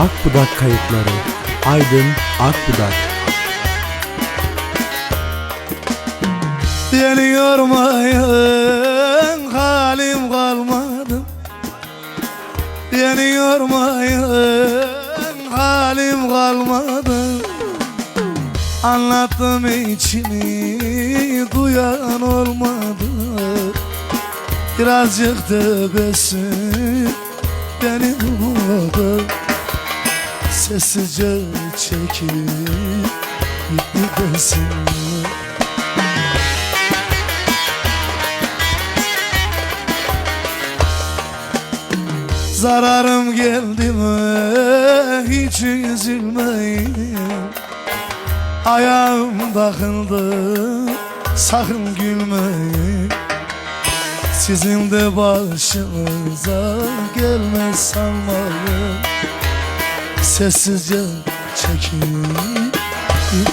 Akbudak kayıtları. Aydın Akbudak Beni yormayın halim kalmadı. Beni yormayın halim kalmadı. Anlattım içimi duyan olmadı. Birazcık tebessüm beni bulmadı Sessizce çekip gitti desin Zararım geldi mi? Hiç üzülmeyin. Ayağım takıldı sakın gülmeyin. Sizin de başınıza gelmez sanmayın Sessizce çekip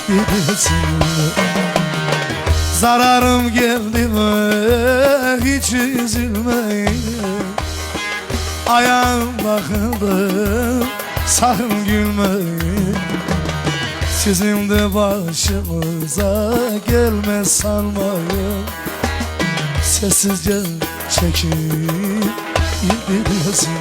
gidesin Zararım geldi mi? Hiç üzülmeyin. Ayağım bakıldı sakın gülmeyin. Sizin de başınıza gelmez sanmayın. Sessizce çekip gidiyorsun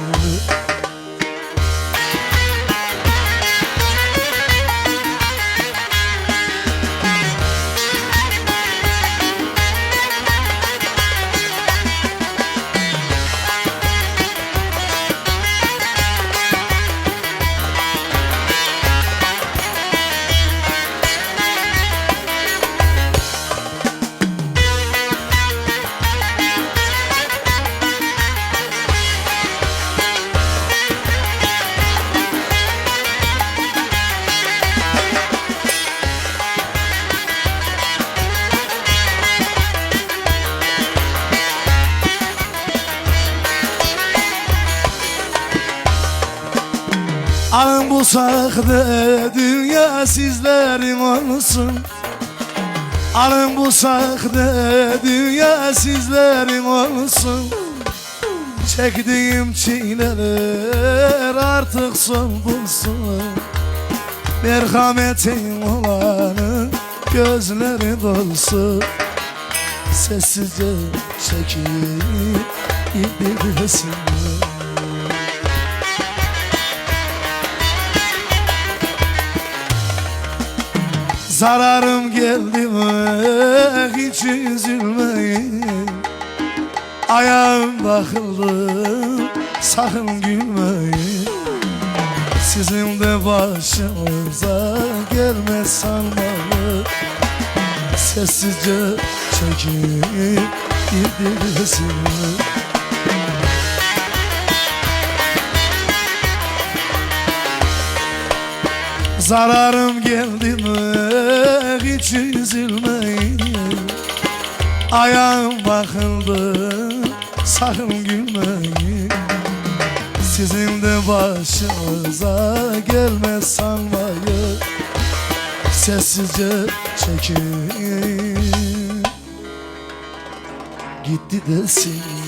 Alın bu sahte dünya sizlerin olsun. Alın bu sahte dünya sizlerin olsun. Çektiğim çileler artık son bulsun. Merhametin olanı gözleri dolsun. Sessizce çekip gidesin Zararım geldi mi? Hiç üzülmeyin. Ayağım bakıldı sakın gülmeyin. Sizin de başınıza gelmez sanmayın Sessizce çekip gidersin Zararım geldi mi hiç üzülmeyin. Ayağım bakıldı sakın gülmeyin. Sizin de başınıza gelmez sanmayın. Sessizce çekin. Gitti desin